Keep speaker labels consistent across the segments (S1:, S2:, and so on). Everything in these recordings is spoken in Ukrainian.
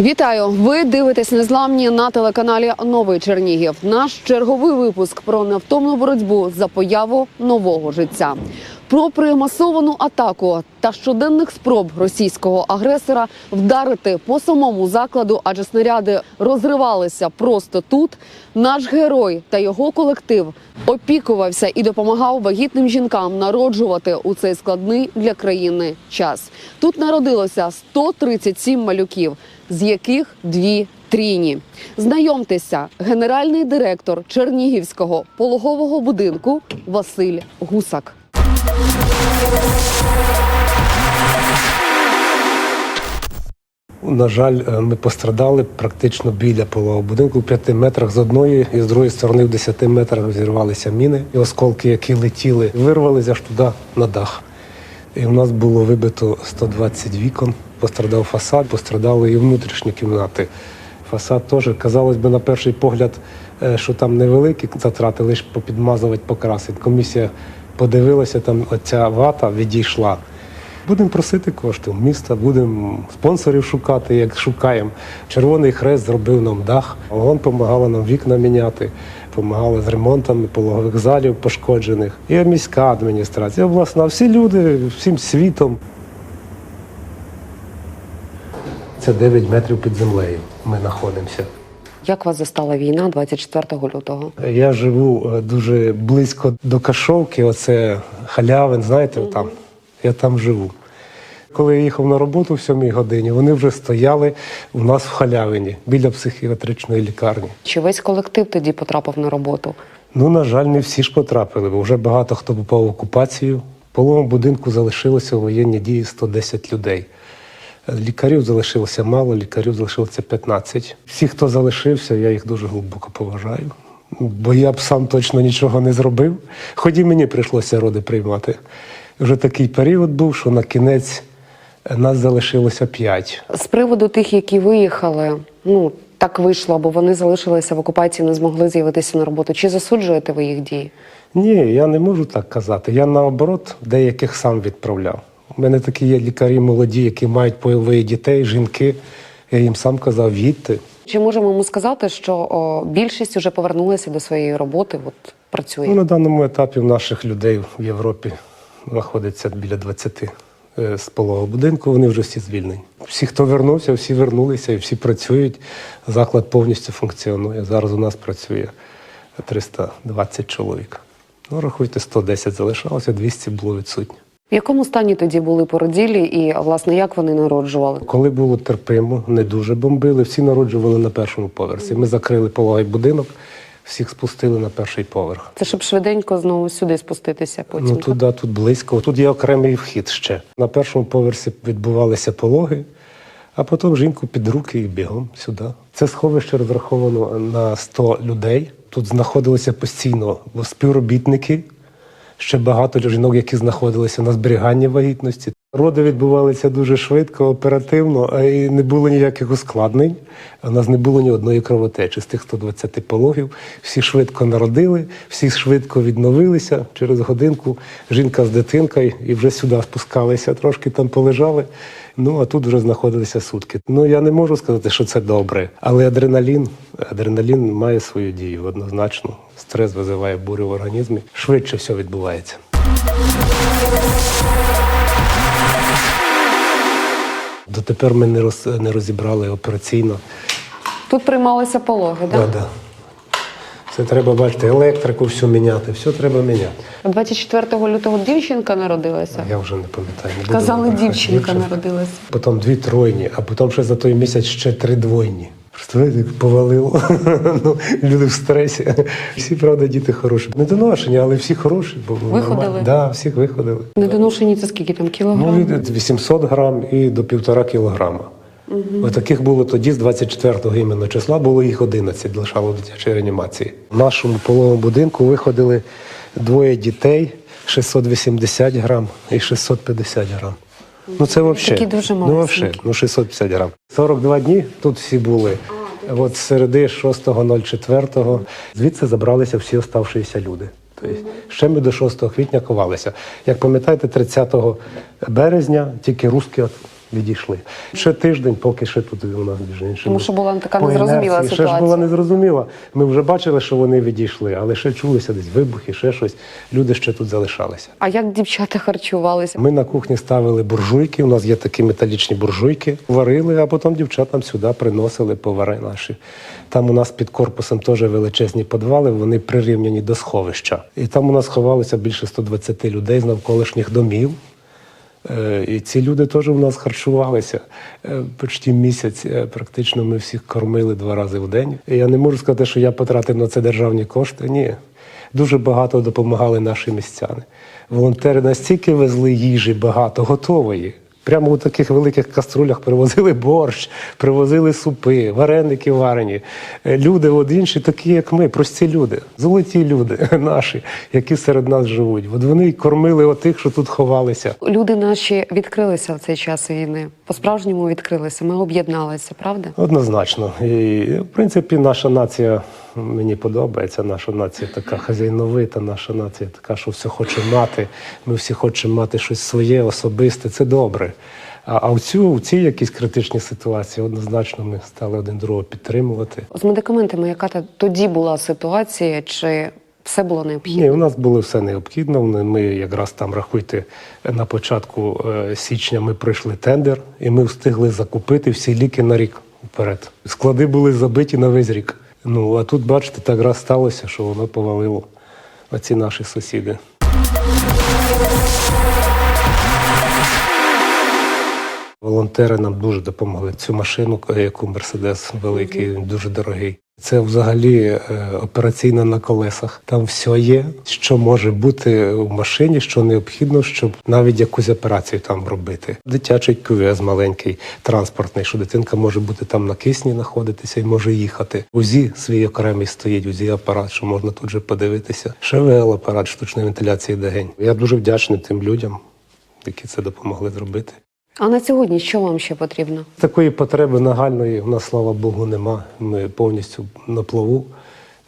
S1: Вітаю! Ви дивитесь незламні на телеканалі Новий Чернігів. Наш черговий випуск про невтомну боротьбу за появу нового життя. Про примасовану атаку та щоденних спроб російського агресора вдарити по самому закладу, адже снаряди розривалися просто тут. Наш герой та його колектив опікувався і допомагав вагітним жінкам народжувати у цей складний для країни час. Тут народилося 137 малюків, з яких дві трійні. Знайомтеся, генеральний директор Чернігівського пологового будинку Василь Гусак.
S2: На жаль, е, ми пострадали практично біля пологового будинку в п'яти метрах з одної і з другої сторони в 10 метрах зірвалися міни. І осколки, які летіли, вирвалися аж туди на дах. І у нас було вибито 120 вікон, пострадав фасад, пострадали і внутрішні кімнати. Фасад теж, казалось би, на перший погляд, е, що там невеликі затрати, лише попідмазувати, покрасити. Комісія подивилася, там оця вата відійшла. Будемо просити кошти в міста, будемо спонсорів шукати, як шукаємо. Червоний хрест зробив нам дах. ОГОН допомагала нам вікна міняти, допомагали з ремонтами пологових залів пошкоджених. І міська адміністрація, обласна, всі люди, всім світом. Це 9 метрів під землею. Ми знаходимося.
S1: Як вас застала війна 24 лютого?
S2: Я живу е, дуже близько до Кашовки, оце халявин, знаєте, там. Я там живу. Коли я їхав на роботу в 7 годині, вони вже стояли у нас в халявині біля психіатричної лікарні.
S1: Чи весь колектив тоді потрапив на роботу?
S2: Ну, на жаль, не всі ж потрапили, бо вже багато хто попав в окупацію. В половому будинку залишилося у воєнні дії 110 людей. Лікарів залишилося мало, лікарів залишилося 15. Всі, хто залишився, я їх дуже глибоко поважаю. Бо я б сам точно нічого не зробив. Хоч і мені прийшлося роди приймати. Вже такий період був, що на кінець нас залишилося 5.
S1: З приводу тих, які виїхали, ну так вийшло, бо вони залишилися в окупації, не змогли з'явитися на роботу. Чи засуджуєте ви їх дії?
S2: Ні, я не можу так казати. Я наоборот деяких сам відправляв. У мене такі є лікарі молоді, які мають бойових дітей, жінки. Я їм сам казав, їдьте.
S1: Чи можемо ми сказати, що о, більшість вже повернулася до своєї роботи? От працює?
S2: Ну, на даному етапі в наших людей в Європі знаходиться біля 20 е, з пологового будинку. Вони вже всі звільнені. Всі, хто вернувся, всі вернулися і всі працюють. Заклад повністю функціонує. Зараз у нас працює 320 чоловік. Ну, рахуйте, 110 залишалося, 200 було відсутні.
S1: В якому стані тоді були породілі і власне як вони народжували?
S2: Коли було терпимо, не дуже бомбили, всі народжували на першому поверсі. Ми закрили пологовий будинок, всіх спустили на перший поверх.
S1: Це щоб швиденько знову сюди спуститися. Потім
S2: Ну
S1: так?
S2: тут, тут близько. Тут є окремий вхід ще. На першому поверсі відбувалися пологи, а потім жінку під руки і бігом сюди. Це сховище розраховано на 100 людей. Тут знаходилися постійно співробітники, ще багато жінок, які знаходилися на зберіганні вагітності. Роди відбувалися дуже швидко, оперативно, і не було ніяких ускладнень. У нас не було ні одної кровотечі з тих 120 пологів. Всі швидко народили, всі швидко відновилися. Через годинку жінка з дитинкою і вже сюди спускалися, трошки там полежали. Ну а тут вже знаходилися сутки. Ну я не можу сказати, що це добре, але адреналін, адреналін має свою дію однозначно. Стрес визиває бурю в організмі. Швидше все відбувається. Дотепер ми не, роз, не розібрали операційно.
S1: Тут приймалися пологи,
S2: Да?
S1: да?
S2: Да, Це треба бачити, електрику всю міняти, все треба міняти.
S1: 24 лютого дівчинка народилася.
S2: Я вже не пам'ятаю. не
S1: Казали,
S2: брехати.
S1: дівчинка народилася.
S2: Потім дві тройні, а потім ще за той місяць ще три двойні. Представляєте, як повалило. ну, люди в стресі. Всі, правда, діти хороші. Недоношені, але всі хороші. Бо
S1: Виходили?
S2: Так, да, всіх виходили.
S1: Недоношені це скільки там
S2: Ну, від 800 грам і до півтора кілограма. Угу. Таких було тоді, з 24-го іменно числа, було їх 11, лишало в дитячій реанімації. В нашому половому будинку виходили двоє дітей, 680 грам і 650 грам. Ну це взагалі.
S1: Такі дуже
S2: ну, вообще, ну 650 грам. 42 дні тут всі були. От з середи 6.04 звідси забралися всі оставшиеся люди. Тобто ще ми до 6 квітня ховалися. Як пам'ятаєте, 30 березня тільки русські відійшли. Ще тиждень, поки ще тут у нас між іншим.
S1: Тому що була така незрозуміла
S2: інерції. Ще ж
S1: ситуація.
S2: була незрозуміла. Ми вже бачили, що вони відійшли, але ще чулися десь вибухи, ще щось. Люди ще тут залишалися.
S1: А як дівчата харчувалися?
S2: Ми на кухні ставили буржуйки. У нас є такі металічні буржуйки. Варили, а потім дівчатам сюди приносили повари наші. Там у нас під корпусом теж величезні підвали, вони прирівняні до сховища. І там у нас ховалося більше 120 людей з навколишніх домів. Е, І ці люди теж у нас харчувалися Е, почти місяць. е, Практично ми всіх кормили два рази в день. Я не можу сказати, що я потратив на це державні кошти. Ні. Дуже багато допомагали наші містяни. Волонтери настільки везли їжі багато, готової. Прямо у таких великих каструлях привозили борщ, привозили супи, вареники варені. Е, Люди, от інші, такі, як ми, прості люди, золоті люди наші, які серед нас живуть. От вони й кормили отих, що тут ховалися.
S1: Люди наші відкрилися в цей час війни. По-справжньому відкрилися. Ми об'єдналися, правда?
S2: Однозначно. І, в принципі, наша нація мені подобається. Наша нація така хазяйновита, наша нація така, що все хоче мати. Ми всі хочемо мати щось своє, особисте. Це добре. А, а в цю в цій якійсь критичній ситуації однозначно ми стали один другого підтримувати.
S1: З медикаментами, яка тоді була ситуація, чи все було необхідно?
S2: Ні, у нас було все необхідно. Ми- Ми якраз там рахуйте на початку е, січня. Ми пройшли тендер, і ми встигли закупити всі ліки на рік вперед. Склади були забиті на весь рік. Ну а тут, бачите, так раз сталося, що воно повалило оці ці наші сусіди. Волонтери нам дуже допомогли. Цю машину, яку Мерседес великий, дуже дорогий. Це взагалі е, операційна на колесах. Там все є, що може бути в машині, що необхідно, щоб навіть якусь операцію там робити. Дитячий кювез маленький, транспортний, що дитинка може бути там на кисні знаходитися і може їхати. УЗІ свій окремий стоїть, УЗІ апарат, що можна тут же подивитися. ШВЛ апарат штучної вентиляції дегень. Я дуже вдячний тим людям, які це допомогли зробити.
S1: А на сьогодні що вам ще потрібно?
S2: Такої потреби нагальної у нас, слава Богу, нема. Ми повністю на плаву.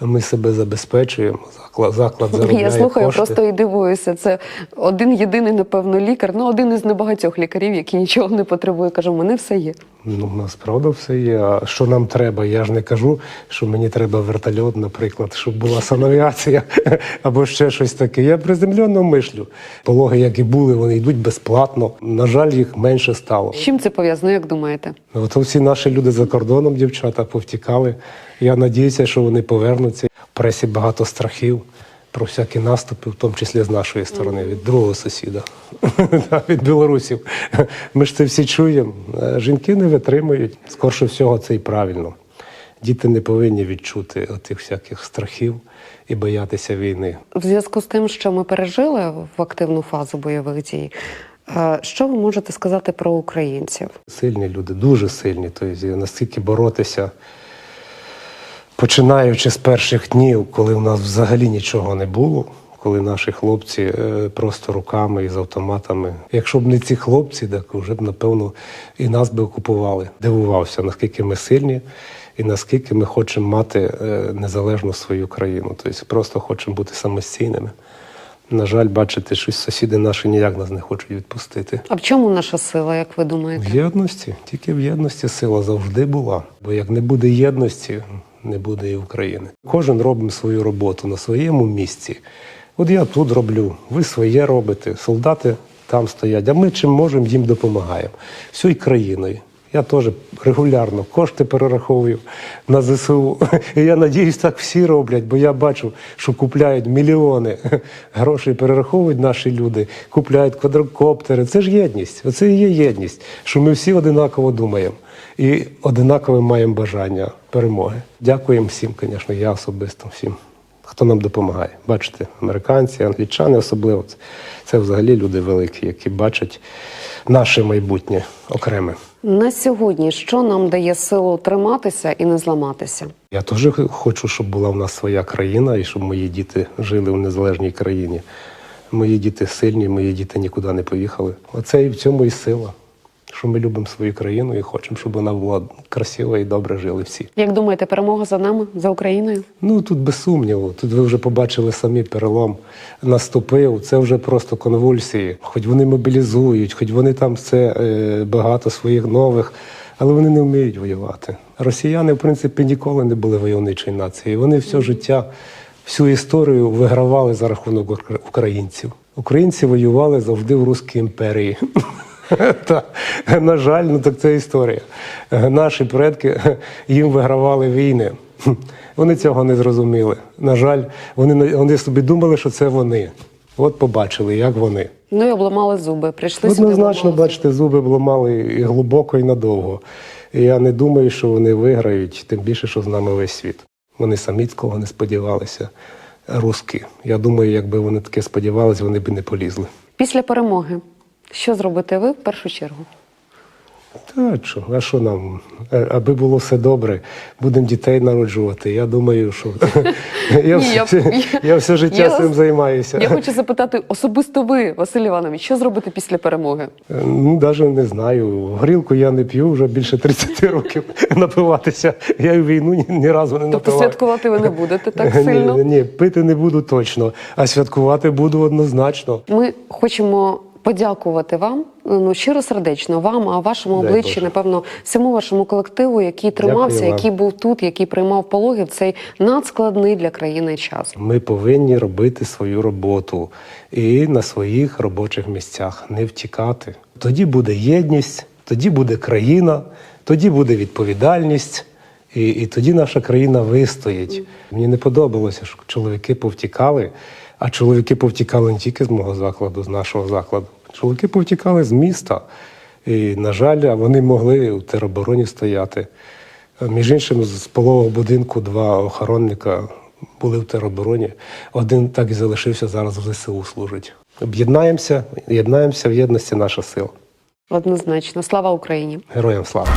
S2: Ми себе забезпечуємо. Заклад, заклад заробляє
S1: Я слухаю,
S2: кошти.
S1: просто і дивуюся. Це один єдиний, напевно, лікар. Ну, один із небагатьох лікарів, який нічого не потребує. Каже, у мене все є.
S2: Ну, у нас правда все є. А що нам треба? Я ж не кажу, що мені треба вертольот, наприклад, щоб була санавіація або ще щось таке. Я приземленно мишлю. Пологи, як і були, вони йдуть безплатно. На жаль, їх менше стало.
S1: З чим це пов'язано, як думаєте?
S2: От всі наші люди за кордоном, дівчата, повтікали. Я надіюся, що вони повернуться. В пресі багато страхів про всякі наступи, в тому числі з нашої сторони, від другого сусіда, від білорусів. Ми ж це всі чуємо. Е, Жінки не витримують. Скорше всього, це і правильно. Діти не повинні відчути отих всяких страхів і боятися війни.
S1: В зв'язку з тим, що ми пережили в активну фазу бойових дій, е, що ви можете сказати про українців?
S2: Сильні люди, дуже сильні. Тобто наскільки боротися, починаючи з перших днів, коли у нас взагалі нічого не було, коли наші хлопці е, просто руками і з автоматами. Якщо б не ці хлопці, так вже б, напевно, і нас би окупували. Дивувався, наскільки ми сильні і наскільки ми хочемо мати е, незалежну свою країну. Тобто просто хочемо бути самостійними. На жаль, бачите, щось сусіди наші ніяк нас не хочуть відпустити.
S1: А в чому наша сила, як ви думаєте?
S2: В єдності, тільки в єдності сила завжди була. Бо як не буде єдності, не буде і України. Кожен робить свою роботу на своєму місці. От я тут роблю, ви своє робите, солдати там стоять, а ми чим можемо, їм допомагаємо. Всю країною. Я теж регулярно кошти перераховую на ЗСУ. І я надіюсь, так всі роблять, бо я бачу, що купляють мільйони грошей, перераховують наші люди, купляють квадрокоптери. Це ж єдність. Оце і є єдність, що ми всі одинаково думаємо і одинакове маємо бажання перемоги. Дякуємо всім, звісно, я особисто всім, хто нам допомагає. Бачите, американці, англічани особливо. Це, це взагалі люди великі, які бачать наше майбутнє окреме.
S1: На сьогодні що нам дає силу триматися і не зламатися?
S2: Я теж хочу, щоб була в нас своя країна і щоб мої діти жили в незалежній країні. Мої діти сильні, мої діти нікуди не поїхали. Оце і в цьому і сила. Що ми любимо свою країну і хочемо, щоб вона була красива і добре жили всі.
S1: Як думаєте, перемога за нами за Україною?
S2: Ну тут без сумніву. Тут ви вже побачили самі перелом наступив. Це вже просто конвульсії. Хоч вони мобілізують, хоч вони там це е, багато своїх нових, але вони не вміють воювати. Росіяни, в принципі, ніколи не були войовничою нацією. Вони все життя, всю історію вигравали за рахунок українців. Українці воювали завжди в Руській імперії. Та, на жаль, ну так це історія. Наші предки їм вигравали війни. Вони цього не зрозуміли. На жаль, вони, вони собі думали, що це вони. От побачили, як вони.
S1: Ну і обламали зуби. Прийшли сюди.
S2: Однозначно, бачите, зуби обламали і глибоко, і надовго. І я не думаю, що вони виграють, тим більше, що з нами весь світ. Вони самі такого не сподівалися. Руски. Я думаю, якби вони таке сподівалися, вони б не полізли.
S1: Після перемоги. Що зробите ви в першу чергу?
S2: Та що, а що нам? Е, Аби було все добре, будемо дітей народжувати. Я думаю, що я,
S1: Ні,
S2: все, я все життя
S1: я-
S2: цим займаюся.
S1: Я хочу запитати особисто ви, Василь Іванович, що зробите після перемоги?
S2: Е, Ну, навіть не знаю. Горілку я не п'ю вже більше 30 років напиватися. Я й війну ні, ні разу не
S1: Тобто
S2: напивав.
S1: святкувати ви не будете так сильно?
S2: Ні, ні, пити не буду точно, а святкувати буду однозначно.
S1: Ми хочемо подякувати вам ну щиро сердечно вам, а вашому обличчі, напевно, всьому вашому колективу, який тримався, який був тут, який приймав пологи в цей надскладний для країни час.
S2: Ми повинні робити свою роботу і на своїх робочих місцях не втікати. Тоді буде єдність, тоді буде країна, тоді буде відповідальність, і, і тоді наша країна вистоїть. Мені не подобалося, що чоловіки повтікали, а чоловіки повтікали не тільки з мого закладу, з нашого закладу. Чоловіки повтікали з міста. І, на жаль, вони могли у теробороні стояти. Між іншим, з полового будинку два охоронника були в теробороні. Один так і залишився зараз в ЗСУ служить. Об'єднаємося, єднаємося в єдності наша сила.
S1: Однозначно, слава Україні!
S2: Героям слава!